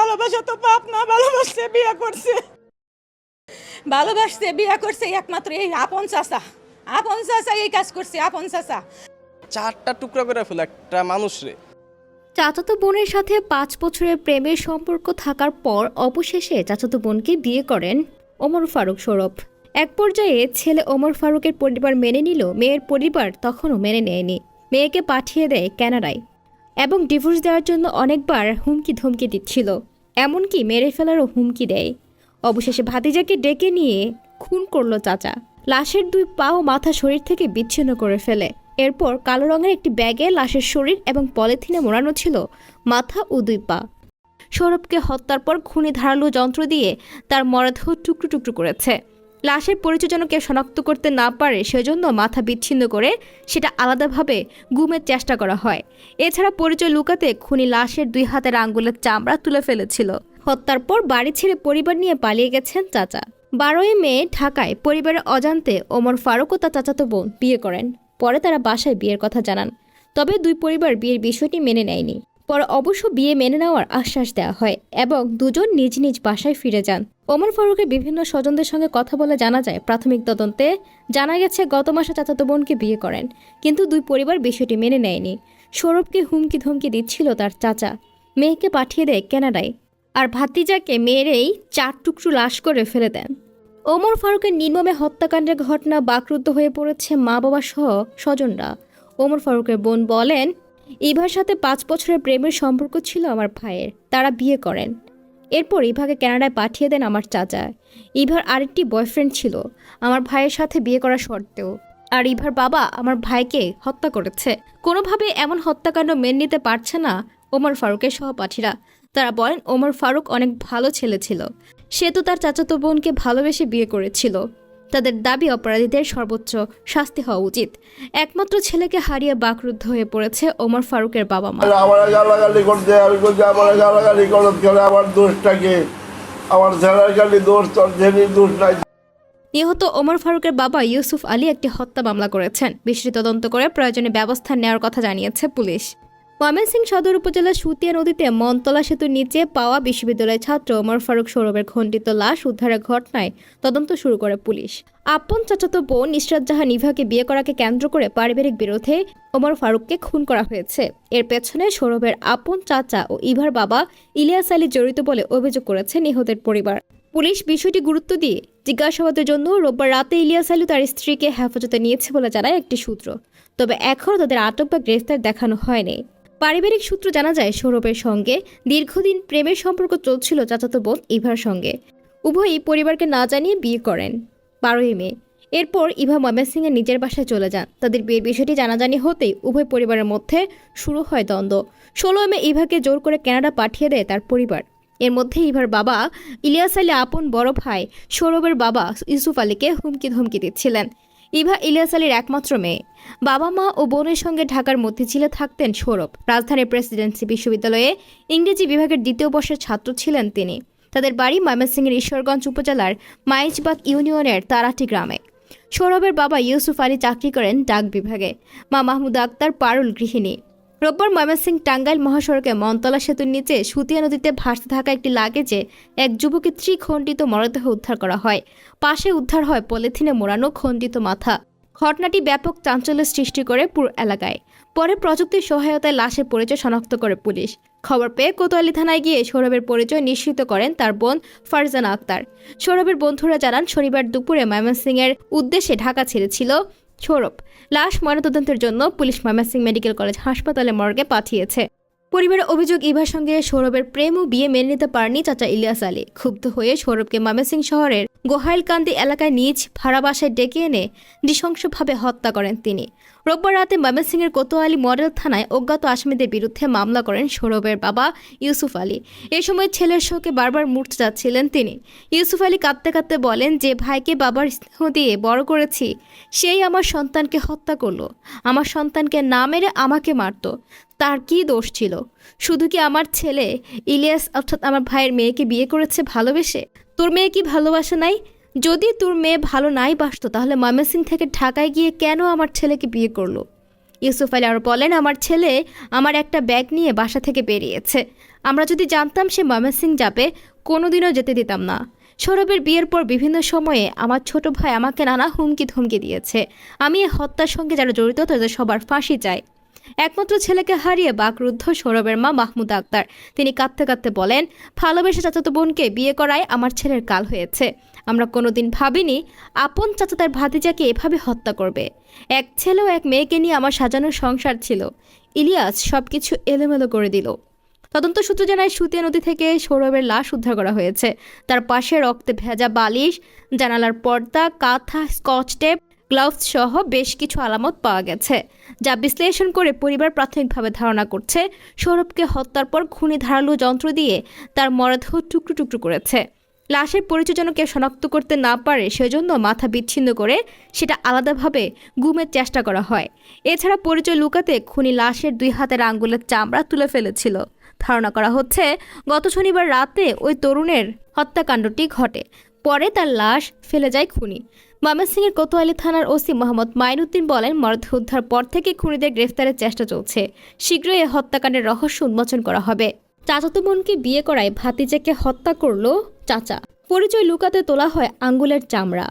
ভালোবাসা তো বাপ না ভালোবাসছে বিয়ে করছে। ভালোবাসছে বিয়ে করছে একমাত্র এই আপন চাষা আপন চাষা এই কাজ করছে আপন চাষা চারটা টুকরা করে ফেলে একটা মানুষ রে। চাচাতো বোনের সাথে পাঁচ বছরের প্রেমের সম্পর্ক থাকার পর অবশেষে চাচাতো বোনকে বিয়ে করেন ওমর ফারুক সৌরভ। এক পর্যায়ে ছেলে ওমর ফারুকের পরিবার মেনে নিল মেয়ের পরিবার তখনও মেনে নেয়নি। মেয়েকে পাঠিয়ে দেয় কানাডায় এবং ডিভোর্স দেওয়ার জন্য অনেকবার হুমকি ধমকি দিচ্ছিল। এমনকি মেরে ফেলারও হুমকি দেয়। অবশেষে ভাতিজাকে ডেকে নিয়ে খুন করল চাচা। লাশের দুই পা ও মাথা শরীর থেকে বিচ্ছিন্ন করে ফেলে। এরপর কালো রঙের একটি ব্যাগে লাশের শরীর এবং পলিথিনে মোড়ানো ছিল মাথা ও দুই পা। সৌরভকে হত্যার পর খুনি ধারালো যন্ত্র দিয়ে তার মরদেহ টুকরো টুকরো করেছে। লাশের পরিচয় শনাক্ত করতে না পারে, সেজন্য মাথা বিচ্ছিন্ন করে সেটা আলাদাভাবে গুমের চেষ্টা করা হয়। এছাড়া পরিচয় লুকাতে খুনি লাশের দুই হাতের আঙ্গুলের চামড়া তুলে ফেলেছিল। হত্যার পর বাড়ি ছেড়ে পরিবার নিয়ে পালিয়ে গেছেন চাচা। বারোই মে ঢাকায় পরিবারের অজান্তে ওমর ফারুক ও তার চাচাতো বোন বিয়ে করেন। পরে তারা বাসায় বিয়ের কথা জানান। তবে দুই পরিবার বিয়ের বিষয়টি মেনে নেয়নি। পরে অবশ্য বিয়ে মেনে নেওয়ার আশ্বাস দেওয়া হয় এবং দুজন নিজ নিজ বাসায় ফিরে যান। ওমর ফারুকের বিভিন্ন স্বজনদের সঙ্গে কথা বলে জানা যায়, প্রাথমিক তদন্তে জানা গেছে, গত মাসে চাচাতো বোনকে বিয়ে করেন, কিন্তু দুই পরিবার বিষয়টি মেনে নেয়নি। সৌরভকে হুমকি ধমকি দিচ্ছিল তার চাচা। মেয়েকে পাঠিয়ে দেয় কানাডায়, আর ভাতিজাকে মেরেই চার টুকরো লাশ করে ফেলে দেন। ওমর ফারুকের নির্মমে হত্যাকাণ্ডের ঘটনা বাকরুদ্ধ হয়ে পড়েছে মা বাবা সহ স্বজনরা। ওমর ফারুকের বোন বলেন ইভার সাথে পাঁচ বছরের প্রেমের সম্পর্ক ছিল আমার ভাইয়ের। তারা বিয়ে করেন। এরপর ইভাকে কানাডায় পাঠিয়ে দেন আমার চাচা। ইভার আরেকটি বয়ফ্রেন্ড ছিল। আমার ভাইয়ের সাথে বিয়ে করা সত্ত্বেও। আর ইভার বাবা আমার ভাইকে হত্যা করেছে। কোনোভাবে এমন হত্যাকাণ্ড মেনে নিতে পারছে না ওমর ফারুকের সহপাঠীরা। তারা বলেন, ওমর ফারুক অনেক ভালো ছেলে ছিল। সে তো তার চাচাতো বোনকে ভালোবেসে বিয়ে করেছিল। তাদের দাবি অপরাধীদের সর্বোচ্চ শাস্তি হওয়া উচিত। একমাত্র ছেলেকে হারিয়ে বাকরুদ্ধ হয়ে পড়েছে ওমর ফারুকের বাবা মা আমার গালাগালি করতে আমি আমার গালাগালি করে আমার দোষটাকে আমার ছেলের গালি দোষ তোর ছেলে দোষ নাই। নিহত ওমর ফারুকের বাবা ইউসুফ আলী একটি হত্যা মামলা করেছেন। বিষয়টি তদন্ত করে প্রয়োজনে ব্যবস্থা নেওয়ার কথা জানিয়েছে পুলিশ। ময়মনসিংহ সদর উপজেলার সুতিয়া নদীতে মনতলা সেতুর নিচে পাওয়া বিশ্ববিদ্যালয়ের ছাত্র ওমর ফারুক সৌরভের খণ্ডিত লাশ উদ্ধারের ঘটনায় তদন্ত শুরু করে পুলিশ। আপন চাচাতো বোন ইশরাত জাহান নিভাকে বিয়ে করাকে কেন্দ্র করে পারিবারিক বিরোধে ওমর ফারুককে খুন করা হয়েছে। এর পেছনে সৌরভের আপন চাচা ও ইভার বাবা ইলিয়াস আলী জড়িত বলে অভিযোগ করেছে নিহতের পরিবার। পুলিশ বিষয়টি গুরুত্ব দিয়ে জিজ্ঞাসাবাদের জন্য রোববার রাতে ইলিয়াস আলু তার স্ত্রীকে হেফাজতে নিয়েছে বলে জানায় একটি সূত্র। তবে এখনও তাদের আটক বা গ্রেফতার দেখানো হয়নি। পারিবারিক সূত্র জানা যায়, সৌরভের সঙ্গে দীর্ঘদিন প্রেমের সম্পর্ক চলছিল চাচাতো বোন ইভার সঙ্গে। উভয়ই পরিবারকে না জানিয়ে বিয়ে করেন। বারোই মে। এরপর ইভা ময়মনসিংহের নিজের বাসায় চলে যান। তাদের বিয়ের বিষয়টি জানাজানি হতেই উভয় পরিবারের মধ্যে শুরু হয় দ্বন্দ্ব। ষোলোই মে ইভাকে জোর করে কানাডা পাঠিয়ে দেয় তার পরিবার। এর মধ্যে ইভার বাবা ইলিয়াস আলী আপন বড় ভাই সৌরভের বাবা ইউসুফ আলীকে হুমকি ধমকি দিচ্ছিলেন। ইভা ইলিয়াস আলীর একমাত্র মেয়ে। বাবা মা ও বোনের সঙ্গে ঢাকার মধ্যে থাকতেন সৌরভ। রাজধানীর প্রেসিডেন্সি বিশ্ববিদ্যালয়ে ইংরেজি বিভাগের দ্বিতীয় বর্ষের ছাত্র ছিলেন তিনি। তাদের বাড়ি ময়মনসিংহের ঈশ্বরগঞ্জ উপজেলার মাইজবাগ ইউনিয়নের তারাটি গ্রামে। সৌরভের বাবা ইউসুফ আলী চাকরি করেন ডাক বিভাগে। মা মাহমুদ আক্তার পারুল গৃহিণী। রোববার ময়মনসিংহ টাঙ্গাইল মহাসড়কে মনতলা সেতুর নিচে সুতিয়া নদীতে ভাসতে থাকা একটি লাগেজে এক যুবকের ত্রিখণ্ডিত মরদেহ উদ্ধার করা হয়। পাশে উদ্ধার হয় পলিথিনে মোড়ানো খণ্ডিত মাথা। ঘটনাটি ব্যাপক চাঞ্চল্য সৃষ্টি করে পুরো এলাকায়। পরে প্রযুক্তির সহায়তায় লাশের পরিচয় শনাক্ত করে পুলিশ। খবর পেয়ে কোতোয়ালি থানায় গিয়ে সৌরভের পরিচয় নিশ্চিত করেন তার বোন ফারজানা আক্তার। সৌরভের বন্ধুরা জানান, শনিবার দুপুরে ময়মনসিংহের উদ্দেশ্যে ঢাকা ছেড়েছিল সৌরভ লাশ ময়নাতদন্তের জন্য পুলিশ ময়মনসিংহ মেডিকেল কলেজ হাসপাতালে মর্গে পাঠিয়েছে। পরিবারের অভিযোগ, ইভার সঙ্গে সৌরভের প্রেম ও বিয়ে মেনে নিতে পারেনি চাচা ইলিয়াস আলী। ক্ষুব্ধ হয়ে সৌরভকে ময়মনসিংহ শহরের গোহাইলকান্দি এলাকায় নিজ ভাড়া বাসায় ডেকে এনে নৃশংসভাবে হত্যা করেন তিনি। রোববার রাতে ময়মনসিংহের কোতোয়ালি মডেল থানায় অজ্ঞাত আসামিদের বিরুদ্ধে মামলা করেন সৌরভের বাবা ইউসুফ আলী। এ সময় ছেলের শোকে বারবার মূর্তে যাচ্ছিলেন তিনি। ইউসুফ আলী কাঁদতে কাঁদতে বলেন, যে ভাইকে বাবার স্নেহ দিয়ে বড় করেছি, সেই আমার সন্তানকে হত্যা করল। আমার সন্তানকে না মেরে আমাকে মারতো। তার কি দোষ ছিল? শুধু কি আমার ছেলে ইলিয়াস, অর্থাৎ আমার ভাইয়ের মেয়েকে বিয়ে করেছে ভালোবেসে? তোর মেয়ে কি ভালোবাসে নাই? যদি তোর মেয়ে ভালো নাই বাসতো, তাহলে ময়মনসিং থেকে ঢাকায় গিয়ে কেন আমার ছেলেকে বিয়ে করল? ইউসুফ আলী আরও বলেন, আমার ছেলে আমার একটা ব্যাগ নিয়ে বাসা থেকে বেরিয়েছে। আমরা যদি জানতাম সে ময়মনসিং যাবে, কোনোদিনও যেতে দিতাম না। সৌরভের বিয়ের পর বিভিন্ন সময়ে আমার ছোট ভাই আমাকে নানা হুমকি ধমকি দিয়েছে। আমি এই হত্যার সঙ্গে যারা জড়িত, তাদের সবার ফাঁসি চাই। একমাত্র ছেলেকে হারিয়ে বাকরুদ্ধ সৌরভের মা মাহমুদ আক্তার। তিনি কাঁদতে কাঁদতে বলেন, ভালোবেসে চাচাতো বোনকে বিয়ে করায় আমার ছেলের কাল হয়েছে। আমরা কোনোদিন ভাবিনি আপন চাচাতার ভাতিজাকে এভাবে হত্যা করবে। এক ছেলে এক মেয়েকে নিয়ে আমার সাজানো সংসার ছিল। ইলিয়াস সবকিছু এলোমেলো করে দিল। তদন্ত সূত্র জানায়, সুতিয়া নদী থেকে সৌরভের লাশ উদ্ধার করা হয়েছে। তার পাশে রক্তে ভেজা বালিশ, জানালার পর্দা, কাঁথা, স্কচ টেপ গ্লাভস সহ বেশ কিছু আলামত পাওয়া গেছে, যা বিশ্লেষণ করে পরিবার প্রাথমিকভাবে ধারণা করছে সৌরভকে হত্যার পর খুনি ধারালো যন্ত্র দিয়ে তার মরদেহ টুকরো টুকরো করেছে। লাশের পরিচয় যেন কেউ শনাক্ত করতে না পারে সেজন্য মাথা বিচ্ছিন্ন করে সেটা আলাদাভাবে গুমের চেষ্টা করা হয়। এছাড়া পরিচয় লুকাতে খুনি লাশের দুই হাতের আঙ্গুলের চামড়া তুলে ফেলেছিল। ধারণা করা হচ্ছে, গত শনিবার রাতে ওই তরুণের হত্যাকাণ্ডটি ঘটে, পরে তার লাশ ফেলে যায় খুনি। ময়মনসিংহের কোতোয়ালি থানার ওসি মোহাম্মদ মাইনুদ্দিন বলেন, মরদেহ উদ্ধার পর থেকে খুনিদের গ্রেফতারের চেষ্টা চলছে। শীঘ্রই এই হত্যাকাণ্ডের রহস্য উন্মোচন করা হবে। চাচাতো বোনকে বিয়ে করায় ভাতিজাকে হত্যা করল চাচা। পরিচয় লুকাতে তোলা হয় আঙ্গুলের চামড়া।